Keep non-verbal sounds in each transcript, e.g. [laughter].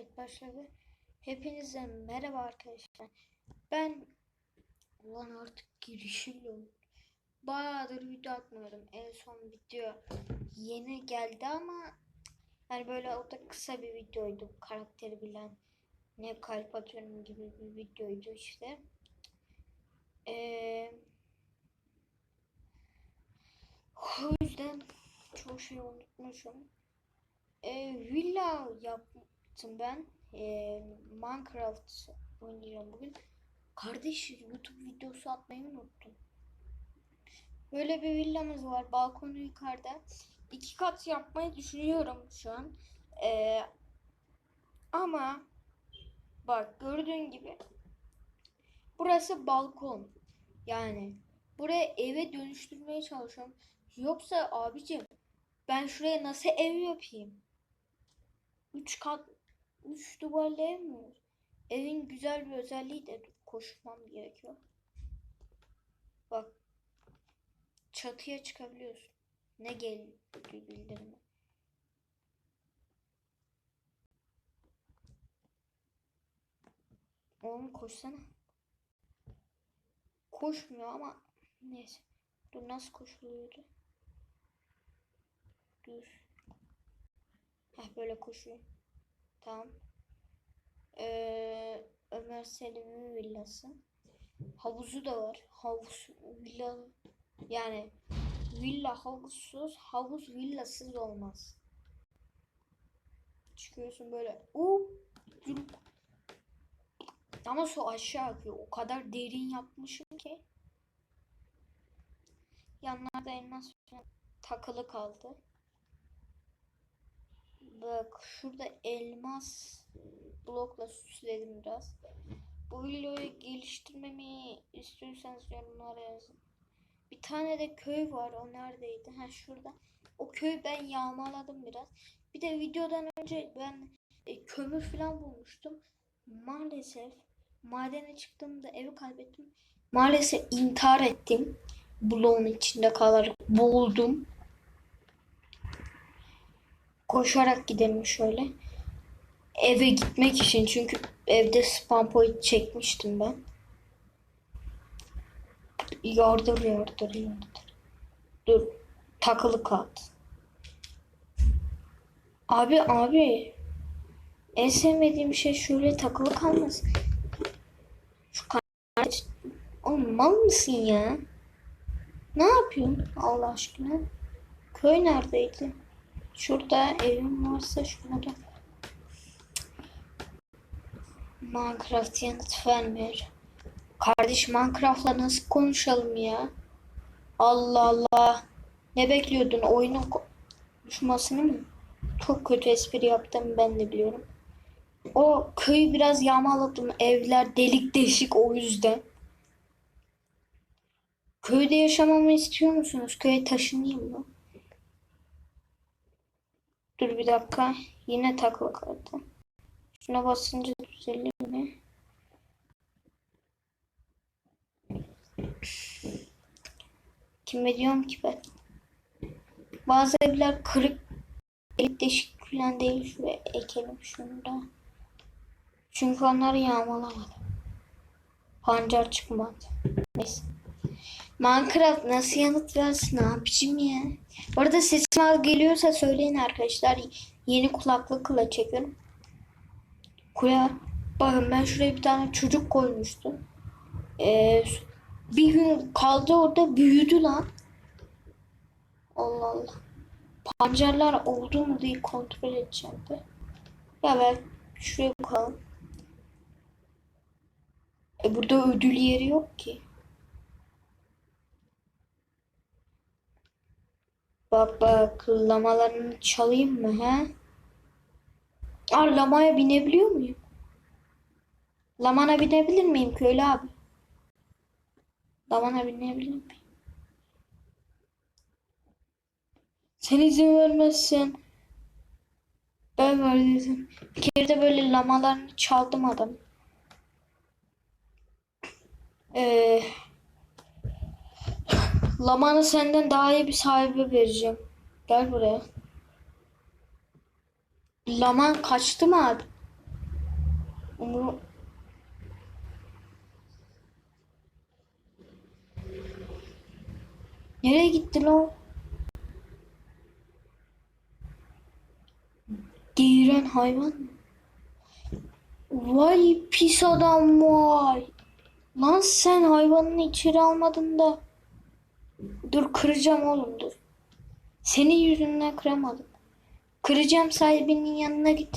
Kayıt başladı. Hepinize merhaba arkadaşlar. Ben ulan artık girişim yok. Bayağıdır video atmıyorum. En son video yeni geldi ama yani böyle o da kısa bir videoydu. Karakteri bilen ne kalp atıyorum gibi bir videoydu işte. Ee, o yüzden çok şey unutmuşum. E, villa yaptım ben. E, Minecraft oynayacağım bugün. Kardeş YouTube videosu atmayı unuttum. Böyle bir villamız var. Balkonu yukarıda. İki kat yapmayı düşünüyorum şu an. E, ama bak gördüğün gibi burası balkon. Yani buraya eve dönüştürmeye çalışıyorum. Yoksa abicim ben şuraya nasıl ev yapayım? Üç kat, üç olur? Evin güzel bir özelliği de koşmam gerekiyor. Bak. Çatıya çıkabiliyorsun. Ne geldi bildirme. Oğlum koşsana. Koşmuyor ama neyse. Dur nasıl koşuluyordu? Dur. Heh böyle koşuyor. Tamam. Ee, Ömer Selim'in villası. Havuzu da var. Havuz villa yani villa havuzsuz, havuz villasız olmaz. Çıkıyorsun böyle. Yürüp. Ama su aşağı akıyor. O kadar derin yapmışım ki. Yanlarda elmas takılı kaldı. Bak şurada elmas blokla süsledim biraz. Bu videoyu geliştirmemi istiyorsanız yorumlara yazın. Bir tane de köy var. O neredeydi? Ha şurada. O köyü ben yağmaladım biraz. Bir de videodan önce ben e, kömür falan bulmuştum. Maalesef madene çıktığımda evi kaybettim. Maalesef intihar ettim. Bloğun içinde kalarak boğuldum. Koşarak gidelim şöyle. Eve gitmek için çünkü evde spam point çekmiştim ben. Yardır yardır yardır. Dur. Takılı kat. Abi abi. En sevmediğim şey şöyle takılı kalması. Şu kardeş. Oğlum mal mısın ya? Ne yapıyorsun Allah aşkına? Köy neredeydi? Şurada evim varsa şurada. Minecraft yanıt vermiyor. Kardeş Minecraft'la nasıl konuşalım ya? Allah Allah. Ne bekliyordun? Oyunun konuşmasını mı? Çok kötü espri yaptım ben de biliyorum. O köyü biraz yağmaladım. Evler delik deşik o yüzden. Köyde yaşamamı istiyor musunuz? Köye taşınayım mı? Dur bir dakika. Yine takla kaldı. Şuna basınca düzelir mi? Kime diyorum ki ben? Bazı evler kırık delik deşik falan değil. Şuraya ekelim şunu da. Çünkü onları yağmalamadım. Pancar çıkmadı. Neyse. Minecraft nasıl yanıt versin abicim ya? Bu arada sesim az geliyorsa söyleyin arkadaşlar. Yeni kulaklıkla çekiyorum. Kuya bakın ben şuraya bir tane çocuk koymuştum. Ee, bir gün kaldı orada büyüdü lan. Allah Allah. Pancarlar oldu mu diye kontrol edeceğim de. Ya ben şuraya bakalım. E burada ödül yeri yok ki. Bak bak lamalarını çalayım mı he? Aa lamaya binebiliyor muyum? Lamana binebilir miyim köylü abi? Lamana binebilir miyim? Sen izin vermezsen ben verdiydim. Bir kere de böyle lamalarını çaldım adam. Eee Lamanı senden daha iyi bir sahibi vereceğim. Gel buraya. Laman kaçtı mı abi? Umur... Nereye gitti lan? o? Geğiren hayvan? Vay pis adam vay. Lan sen hayvanını içeri almadın da. Dur kıracağım oğlum dur. Senin yüzünden kıramadım. Kıracağım sahibinin yanına git.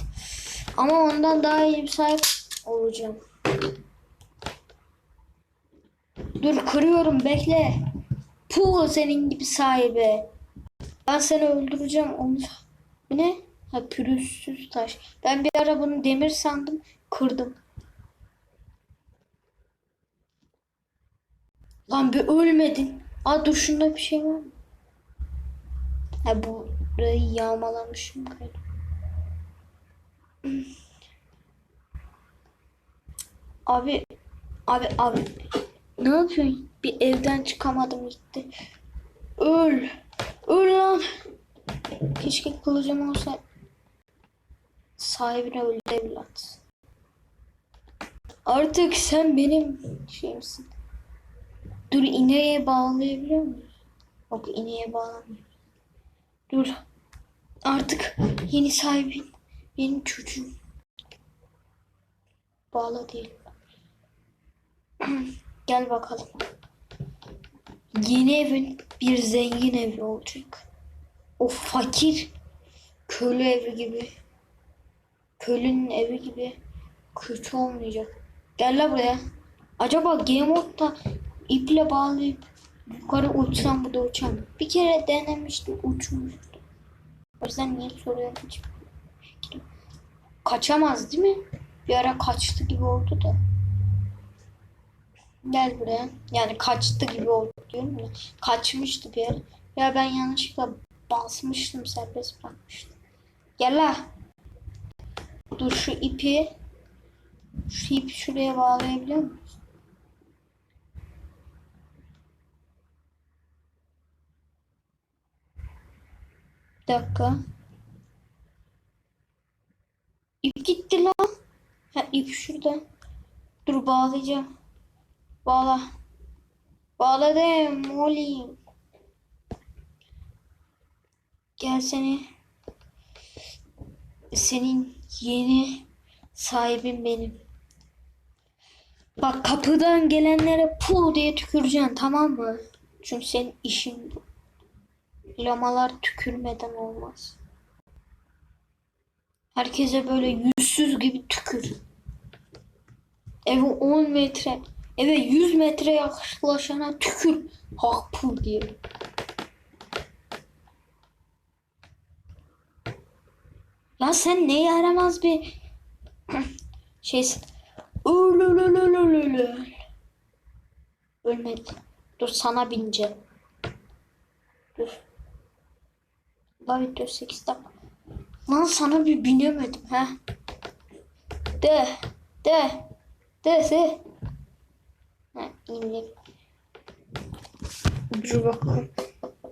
Ama ondan daha iyi bir sahip olacağım. Dur kırıyorum bekle. Puh senin gibi sahibi. Ben seni öldüreceğim onu. Bu ne? Ha pürüzsüz taş. Ben bir ara bunu demir sandım. Kırdım. Lan bir ölmedin. Aa dur şunda bir şey var mı? Ha burayı yağmalamışım galiba. Abi abi abi ne yapıyorsun? Bir evden çıkamadım gitti. Öl. Öl lan. Keşke kılıcım olsa sahibine öldü evlat. Artık sen benim şeyimsin. Dur ineğe bağlayabiliyor muyuz? Yok ineğe bağlamıyor. Dur. Artık yeni sahibin benim çocuğum. Bağla değil. [clears throat] Gel bakalım. Yeni evin bir zengin evi olacak. O fakir köylü evi gibi. Köylünün evi gibi kötü olmayacak. Gel buraya. Acaba Game Mode'da iple bağlayıp yukarı uçsam bu da uçar mı? Bir kere denemiştim uçmuştu. O yüzden niye soruyorum hiç. Kaçamaz değil mi? Bir ara kaçtı gibi oldu da. Gel buraya. Yani kaçtı gibi oldu diyorum ya. Kaçmıştı bir ara. Ya ben yanlışlıkla basmıştım serbest bırakmıştım. Gel la. Dur şu ipi şu ipi şuraya bağlayabiliyor muyuz? Bir dakika. İp gitti lan. Ha ip şurada. Dur bağlayacağım. Bağla. Bağladım. Molly. Gel seni. Senin yeni sahibin benim. Bak kapıdan gelenlere pu diye tüküreceksin tamam mı? Çünkü senin işin bu. Lamalar tükürmeden olmaz. Herkese böyle yüzsüz gibi tükür. Eve 10 metre, eve 100 metre yaklaşana tükür. Hak pu diye. Ya sen ne yaramaz bir [clears throat] şeysin. Ölmedi. Dur sana bineceğim. Dur. Daha video 8 dakika. Lan sana bir binemedim ha. De. De. De de. Ha indim. Dur bakalım.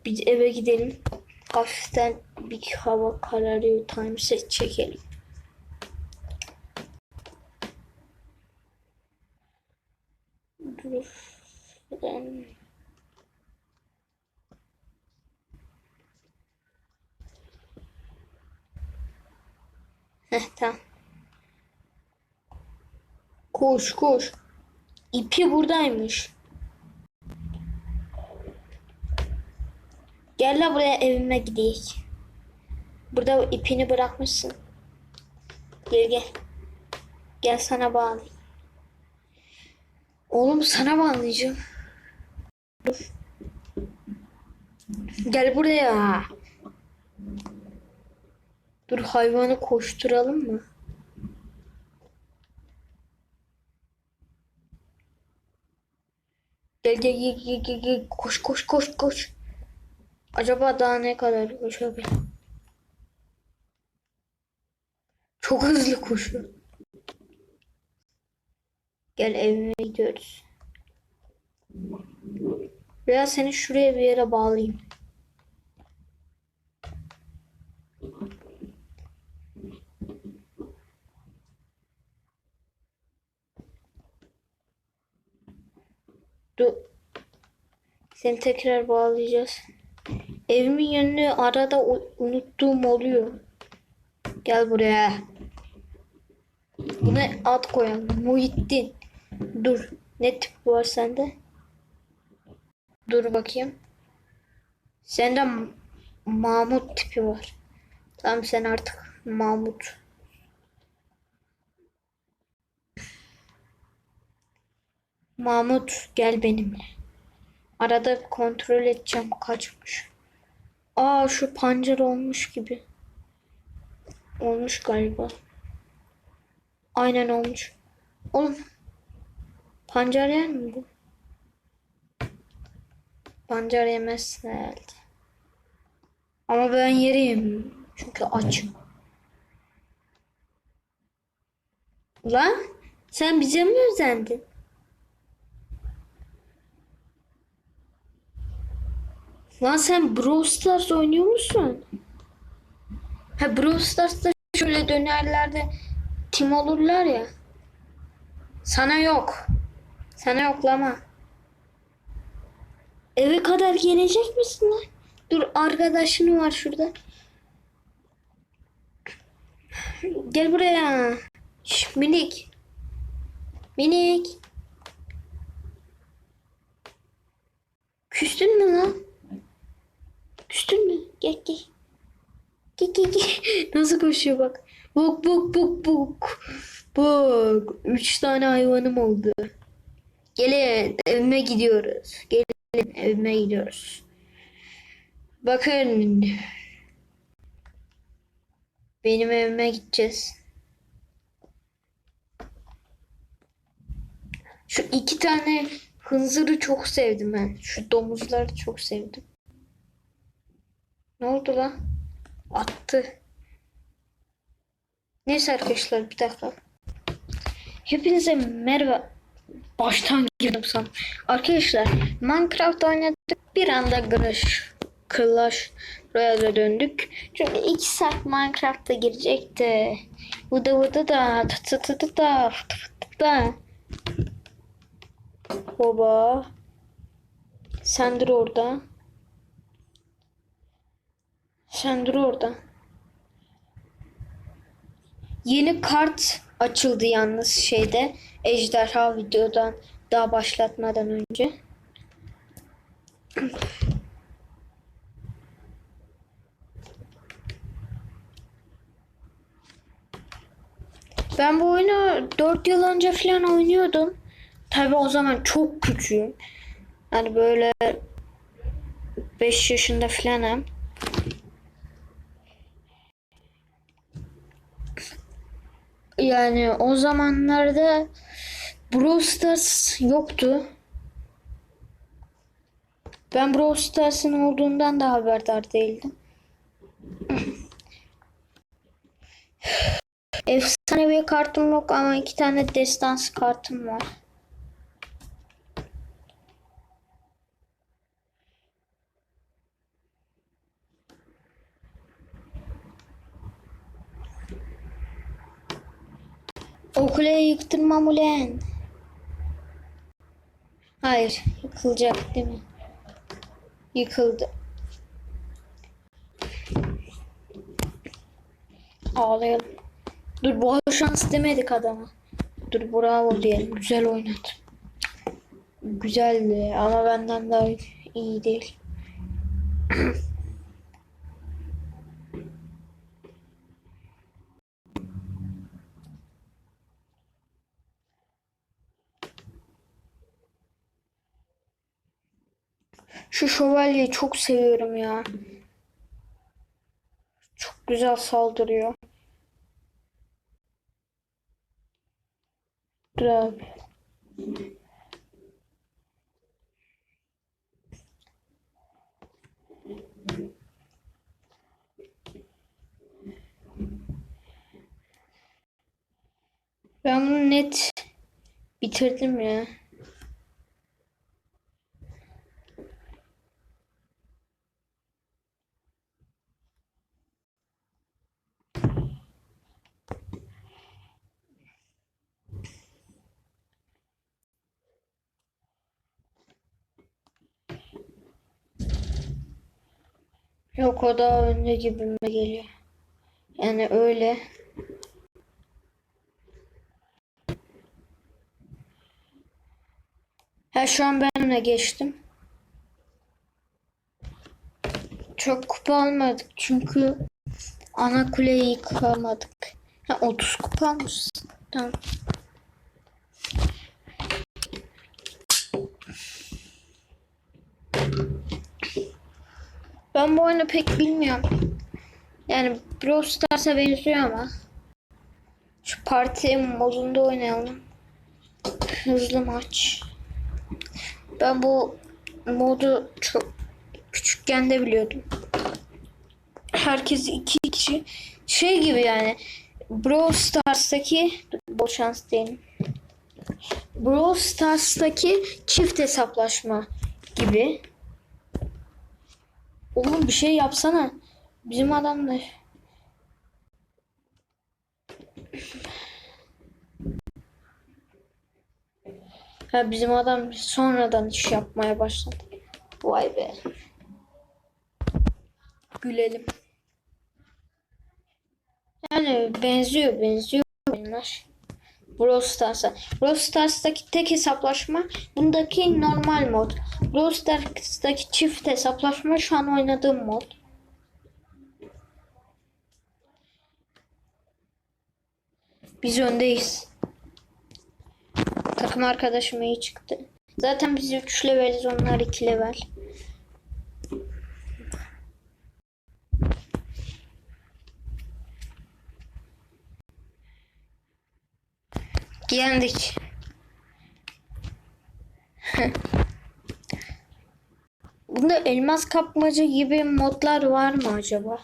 Bir eve gidelim. Hafiften bir hava kararıyor. Time set çekelim. Dur. Ben... Heh tamam. Koş koş. İpi buradaymış. Gel la buraya evime gidelim. Burada ipini bırakmışsın. Gel gel. Gel sana bağlayayım. Oğlum sana bağlayacağım. Gel buraya. Dur hayvanı koşturalım mı? Gel gel gel gel gel, koş koş koş koş. Acaba daha ne kadar koşabilir? Çok hızlı koşuyor. Gel evime gidiyoruz. Veya seni şuraya bir yere bağlayayım. Seni tekrar bağlayacağız. Evimin yönünü arada unuttuğum oluyor. Gel buraya. Buna ad koyalım. Muhittin. Dur. Ne tip var sende? Dur bakayım. Sende Mahmut tipi var. Tamam sen artık Mahmut. Mahmut gel benimle. Arada kontrol edeceğim kaçmış. Aa şu pancar olmuş gibi. Olmuş galiba. Aynen olmuş. Oğlum. Pancar yer mi bu? Pancar yemezsin herhalde. Ama ben yerim. Çünkü açım. Lan sen bize mi özendin? Lan sen Brawl Stars oynuyor musun? Ha Brawl Stars'ta şöyle dönerlerde tim olurlar ya. Sana yok. Sana yoklama. Eve kadar gelecek misin lan? Dur arkadaşın var şurada. Gel buraya. Şş, minik. Minik. Küstün mü lan? Küstün mü? Gel gel. Gel gel gel. [laughs] Nasıl koşuyor bak. Buk buk buk buk. Buk. Üç tane hayvanım oldu. Gelin evime gidiyoruz. Gelin evime gidiyoruz. Bakın. Benim evime gideceğiz. Şu iki tane hınzırı çok sevdim ben. Şu domuzları çok sevdim. Ne oldu lan? Attı. Neyse arkadaşlar bir dakika. Hepinize merhaba. Baştan girdim san. Arkadaşlar Minecraft oynadık. Bir anda Clash, Clash Royale'e döndük. Çünkü iki saat Minecraft'a girecekti. Vıdı vıdı da tı tı tı da fıtı fıtı da. Baba. Sen dur orada. Sen dur orada. Yeni kart açıldı yalnız şeyde. Ejderha videodan daha başlatmadan önce. Ben bu oyunu 4 yıl önce falan oynuyordum. Tabi o zaman çok küçüğüm. Hani böyle 5 yaşında falanım. Yani o zamanlarda Brawl Stars yoktu. Ben Brawl Stars'ın olduğundan da haberdar değildim. Efsanevi kartım yok ama iki tane destans kartım var. O kuleyi yıktırmam ulen. Hayır, yıkılacak değil mi? Yıkıldı. Ağlayalım. Dur bu şans demedik adama. Dur bravo diyelim. Güzel oynadı. Güzeldi ama benden daha iyi değil. [clears throat] Şu şövalyeyi çok seviyorum ya. Çok güzel saldırıyor. Dur abi. Ben bunu net bitirdim ya. Yok o daha önde gibime geliyor. Yani öyle. Ha şu an ben öne geçtim. Çok kupa almadık çünkü ana kuleyi yıkamadık. Ha 30 kupa almışsın. Tamam. Ben bu oyunu pek bilmiyorum. Yani Brawl Stars'a benziyor ama. Şu parti modunda oynayalım. Hızlı maç. Ben bu modu çok küçükken de biliyordum. Herkes iki kişi şey gibi yani Brawl Stars'taki bol şans diyelim. Brawl Stars'taki çift hesaplaşma gibi. Oğlum bir şey yapsana. Bizim adamlar. Ha bizim adam sonradan iş yapmaya başladı. Vay be. Gülelim. Yani benziyor benziyor oyunlar. Brawl Stars'a. Brawl Stars'taki tek hesaplaşma bundaki normal mod. Brawl Stars'taki çift hesaplaşma şu an oynadığım mod. Biz öndeyiz. Takım arkadaşım iyi çıktı. Zaten biz 3 leveliz onlar 2 level. Yendik. Bunda elmas kapmaca gibi modlar var mı acaba?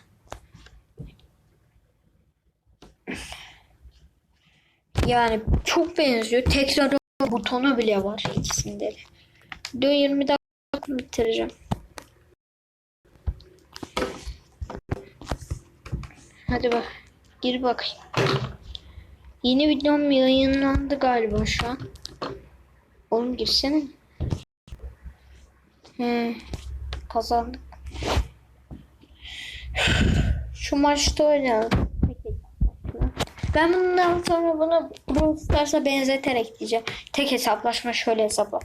Yani çok benziyor. Tekrar butonu bile var ikisinde de. Video 20 dakika bitireceğim. Hadi bak. Gir bakayım. Yeni videom yayınlandı galiba şu an. Oğlum girsene. He, kazandık. Şu maçta oynayalım. Ben bundan sonra bunu Brawl Stars'a benzeterek diyeceğim. Tek hesaplaşma şöyle hesapla.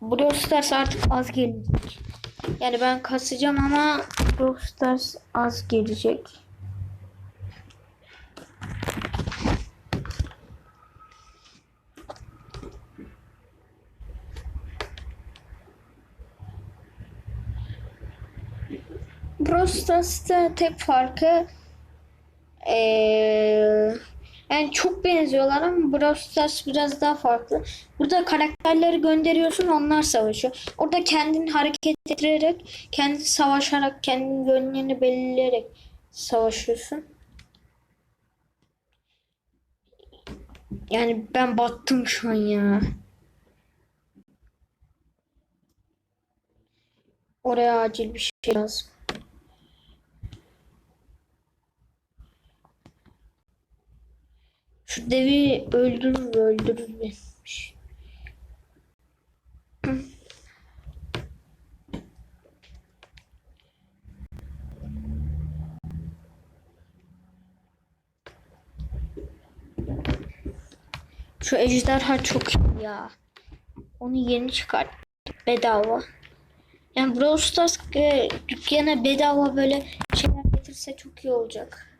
Brawl Stars artık az gelecek. Yani ben kasacağım ama Brawl az gelecek. Brawl tek farkı ee, yani çok benziyorlar ama Brawl Stars biraz daha farklı. Burada karakterleri gönderiyorsun onlar savaşıyor. Orada kendini hareket ettirerek, kendi savaşarak, kendi yönlerini belirleyerek savaşıyorsun. Yani ben battım şu an ya. Oraya acil bir şey lazım. Şu devi öldürür öldürür bemiş. Şu ejderha çok iyi ya. Onu yeni çıkart bedava. Yani Brawl Stars e, dükkana bedava böyle şeyler getirse çok iyi olacak.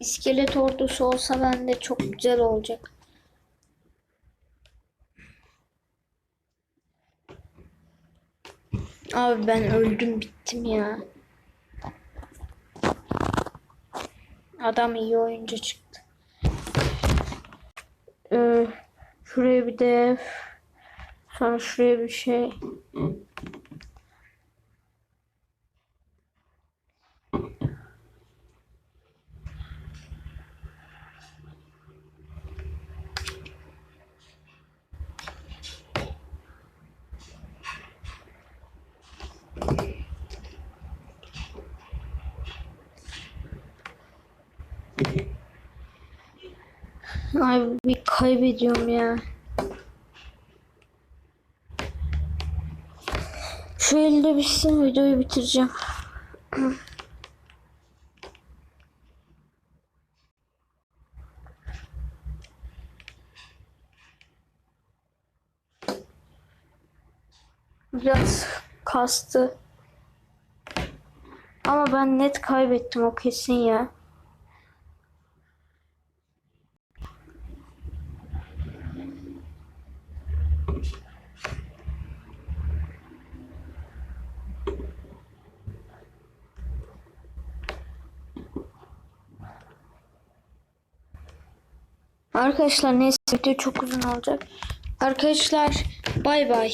İskelet ordusu olsa bende çok güzel olacak. Abi ben öldüm bittim ya. Adam iyi oyuncu çıktı. Ee, şuraya bir de sonra şuraya bir şey. Ay bir kaybediyorum ya. Şu elde bitsin videoyu bitireceğim. Biraz kastı. Ama ben net kaybettim o kesin ya. Arkadaşlar neyse çok uzun olacak. Arkadaşlar bay bay.